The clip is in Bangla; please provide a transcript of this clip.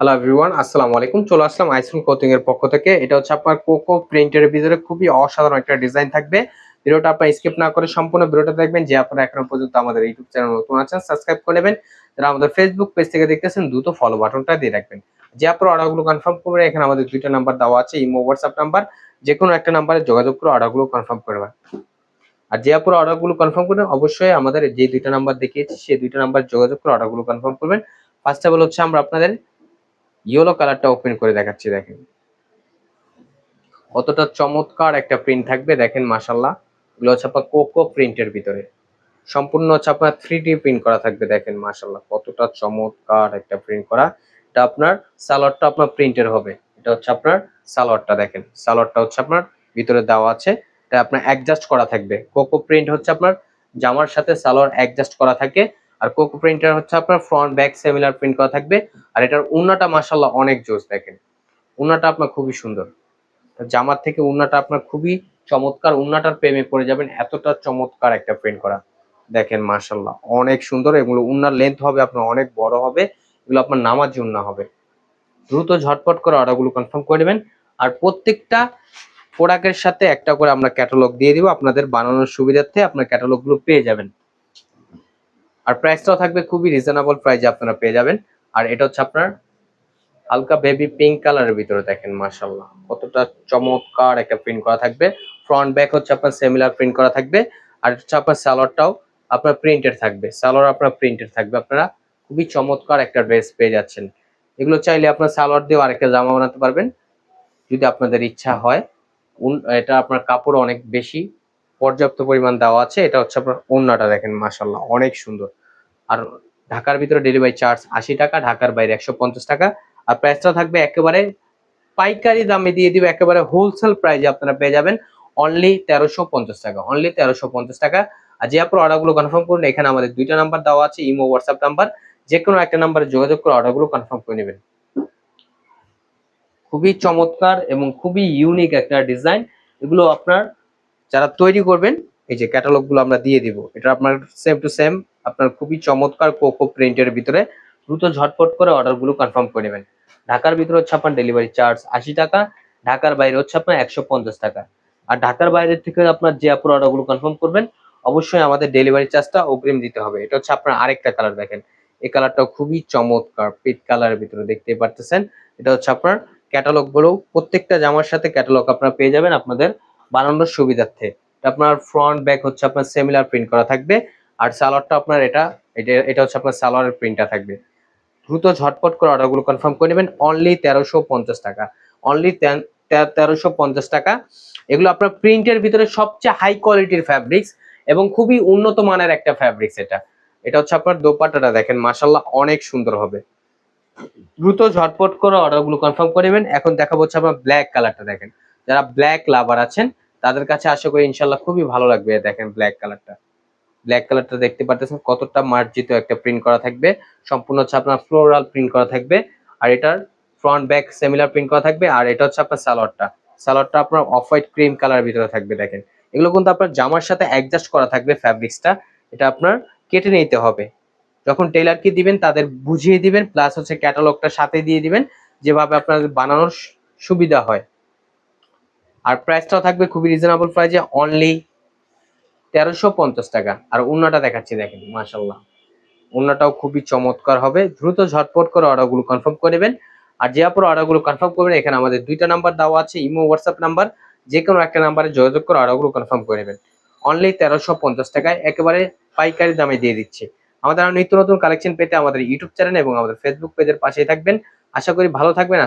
হ্যালো এভরিওয়ান আসসালামু আলাইকুম চলে আসলাম আইসক্রিম কোচিং এর পক্ষ থেকে। এটা হচ্ছে আপনার কোকো প্রিন্টের ভিতরে খুবই অসাধারণ একটা ডিজাইন থাকবে। ভিডিওটা আপনার স্কিপ না করে সম্পূর্ণ ভিডিওটা দেখবেন যে আপনারা এখনও পর্যন্ত আমাদের ইউটিউব চ্যানেল নতুন আছেন সাবস্ক্রাইব করে নেবেন। যারা আমাদের ফেসবুক পেজ থেকে দেখতেছেন, দ্রুত ফলো বাটনটা দিয়ে রাখবেন। যে আপনারা অর্ডারগুলো কনফার্ম করবেন এখানে আমাদের দুইটা নাম্বার দেওয়া আছে, ইমো হোয়াটসঅ্যাপ নাম্বার যে কোনো একটা নাম্বারে যোগাযোগ করে অর্ডারগুলো কনফার্ম করবেন আর যে আপনারা অর্ডারগুলো কনফার্ম করবেন, অবশ্যই আমাদের যে দুইটা নাম্বার দেখিয়েছি, সেই দুইটা নাম্বার যোগাযোগ করে অর্ডারগুলো কনফার্ম করবেন। ফার্স্ট অফ অল হচ্ছে আমরা আপনাদের ইয়েলো কালারটা ওপেন করে দেখাচ্ছি, দেখেন। কতটা চমৎকার একটা প্রিন্ট থাকবে, দেখেন মাসাল্লাহ এগুলো হচ্ছে আপনার কোকো প্রিন্টের ভিতরে। সম্পূর্ণ আপনার থ্রি ডি প্রিন্ট করা থাকবে, দেখেন মাসাল্লাহ কতটা চমৎকার একটা প্রিন্ট করা। এটা আপনার সালোয়ারটা আপনার প্রিন্টের হবে। এটা হচ্ছে আপনার সালোয়ারটা, দেখেন। সালোয়ারটা হচ্ছে আপনার ভিতরে দেওয়া আছে। এটা আপনার অ্যাডজাস্ট করা থাকবে। কোকো প্রিন্ট হচ্ছে আপনার জামার সাথে সালোয়ার অ্যাডজাস্ট করা থাকে। আর কোকো প্রিন্টার হচ্ছে আপনার ফ্রন্ট ব্যাক সিমিলার প্রিন্ট করা থাকবে। আর এটার উন্নাটা মাসাল্লাহ অনেক জোস দেখেন। উন্নাটা আপনার খুবই সুন্দর। জামার থেকে উন্নাটা আপনার খুবই চমৎকার। উন্নাটার প্রেমে পড়ে যাবেন, এতটা চমৎকার একটা প্রিন্ট করা। দেখেন মাসাল্লাহ অনেক সুন্দর। এগুলো উন্নার লেন্থ হবে, আপনার অনেক বড় হবে। এগুলো আপনার নামাজি উন্না হবে। দ্রুত ঝটপট করে অর্ডারগুলো কনফার্ম করে নেবেন। আর প্রত্যেকটা প্রোডাক্টের সাথে একটা করে আমরা ক্যাটালগ দিয়ে দিব। আপনাদের বানানোর সুবিধার্থে আপনার ক্যাটালগুলো পেয়ে যাবেন। আর প্রাইসটাও থাকবে খুবই রিজনেবল প্রাইসে আপনারা পেয়ে যাবেন। আর এটা হচ্ছে আপনার হালকা বেবি পিঙ্ক কালারের ভিতরে দেখেন মার্শাল্লাহ কতটা চমৎকার একটা প্রিন্ট করা থাকবে। ফ্রন্ট ব্যাক হচ্ছে আপনার সেমিলার প্রিন্ট করা থাকবে। আর হচ্ছে আপনার স্যালোয়ারটাও আপনার প্রিন্টেড থাকবে। স্যালোয়ার আপনার প্রিন্টেড থাকবে। আপনারা খুবই চমৎকার একটা ড্রেস পেয়ে যাচ্ছেন। এগুলো চাইলে আপনার সালোয়ার দিয়েও আরেকটা জামা বানাতে পারবেন, যদি আপনাদের ইচ্ছা হয়। এটা আপনার কাপড় অনেক বেশি পর্যাপ্ত পরিমাণ দেওয়া আছে। এটা হচ্ছে আপনার ওন্নাটা দেখেন মাসাল্লাহ অনেক সুন্দর। আর ঢাকার ভিতরে ডেলিভারি চার্জ আশি টাকা, ঢাকার বাইরে একশো পঞ্চাশ টাকা। আর প্রাইসটা থাকবে একেবারে পাইকারি দামে দিয়ে দিবে, একেবারে হোলসেল প্রাইজে আপনারা পেয়ে যাবেন অনলি তেরোশো পঞ্চাশ টাকা অনলি তেরোশো পঞ্চাশ টাকা। আর যে আপনার অর্ডারগুলো কনফার্ম করুন, এখানে আমাদের দুইটা নাম্বার দেওয়া আছে, ইমো হোয়াটসঅ্যাপ নাম্বার যে কোনো একটা নাম্বারে যোগাযোগ করে অর্ডারগুলো কনফার্ম করে নেবেন। খুবই চমৎকার এবং খুবই ইউনিক একটা ডিজাইন এগুলো আপনার যারা তৈরি করবেন, এই যে ক্যাটালগগুলো আমরা দিয়ে দিব, এটা আপনার সেম টু সেম আপনার খুবই চমৎকার কোকো প্রিন্টের ভিতরে দ্রুত ঝটপট করে অর্ডারগুলো কনফার্ম করে নেবেন। ঢাকার ভিতরে হচ্ছে আপনার ডেলিভারি চার্জ আশি টাকা, ঢাকার বাইরে হচ্ছে আপনার একশো পঞ্চাশ টাকা। আর ঢাকার বাইরে থেকে আপনার যে আপনার অর্ডারগুলো কনফার্ম করবেন, অবশ্যই আমাদের ডেলিভারি চার্জটা অগ্রিম দিতে হবে। এটা হচ্ছে আপনার আরেকটা কালার দেখেন। এই কালারটা খুবই চমৎকার, পিট কালারের ভিতরে দেখতে পারতেছেন। এটা হচ্ছে আপনার ক্যাটালগগুলো প্রত্যেকটা জামার সাথে ক্যাটালগ আপনারা পেয়ে যাবেন আপনাদের বানানোর সুবিধার্থে। আপনার ফ্রন্ট ব্যাক হচ্ছে আপনার সেমিলার প্রিন্ট করা থাকবে। আর সালোয়ারটা আপনার এটা এটা এটা হচ্ছে আপনার সালোয়ারের প্রিন্টটা থাকবে। দ্রুত ঝটপট করে অর্ডারগুলো কনফার্ম করে নেবেন। অনলি তেরোশো পঞ্চাশ টাকা। অনলি তেরোশো পঞ্চাশ টাকা। এগুলো আপনার প্রিন্টের ভিতরে সবচেয়ে হাই কোয়ালিটির ফ্যাব্রিক্স এবং খুবই উন্নত মানের একটা ফ্যাব্রিক্স এটা। এটা হচ্ছে আপনার দোপাট্টাটা দেখেন মাসাল্লাহ অনেক সুন্দর হবে। দ্রুত ঝটপট করে অর্ডারগুলো কনফার্ম করে নেবেন। এখন দেখা হচ্ছে আপনার ব্ল্যাক কালারটা দেখেন। যারা ব্ল্যাক লাভার আছেন, তাদের কাছে আশা করি ইনশাল্লাহ খুবই ভালো লাগবে দেখেন ব্ল্যাক কালারটা ব্ল্যাক কালারটা দেখতে পারতেছেন, কতটা মার্জিত একটা প্রিন্ট করা থাকবে। সম্পূর্ণ হচ্ছে আপনার ফ্লোরাল প্রিন্ট করা থাকবে, আর এটার ফ্রন্ট ব্যাক সিমিলার প্রিন্ট করা থাকবে, আর এটা হচ্ছে আপনার সালোয়ারটা সালোয়ারটা আপনার অফ হোয়াইট ক্রিম কালার ভিতরে থাকবে, দেখেন। এগুলো কিন্তু আপনার জামার সাথে অ্যাডজাস্ট করা থাকবে ফ্যাব্রিক্সটা এটা আপনার কেটে নিতে হবে। যখন টেলারকে দিবেন, তাদের বুঝিয়ে দিবেন প্লাস হচ্ছে ক্যাটালগটা সাথে দিয়ে দিবেন, যেভাবে আপনার বানানোর সুবিধা হয়। আর প্রাইসটাও থাকবে খুবই রিজনেবল প্রাইসে অনলি তেরোশো পঞ্চাশ টাকা। আর উন্নাটা দেখাচ্ছি, দেখেন মাসাল্লাহ উন্নাটাও খুবই চমৎকার হবে। দ্রুত ঝটপট করে অর্ডারগুলো কনফার্ম করে নেবেন। আর যে আপনার অর্ডারগুলো কনফার্ম করবেন, এখানে আমাদের দুইটা নাম্বার দেওয়া আছে, ইমো হোয়াটসঅ্যাপ নাম্বার যে কোনো একটা নাম্বারে যোগাযোগ করে অর্ডারগুলো কনফার্ম করে নেবেন। অনলি তেরোশো পঞ্চাশ টাকায় একেবারে পাইকারি দামে দিয়ে দিচ্ছে। আমাদের নিত্য নতুন কালেকশন পেতে আমাদের ইউটিউব চ্যানেল এবং আমাদের ফেসবুক পেজের পাশেই থাকবেন। আশা করি ভালো থাকবেন।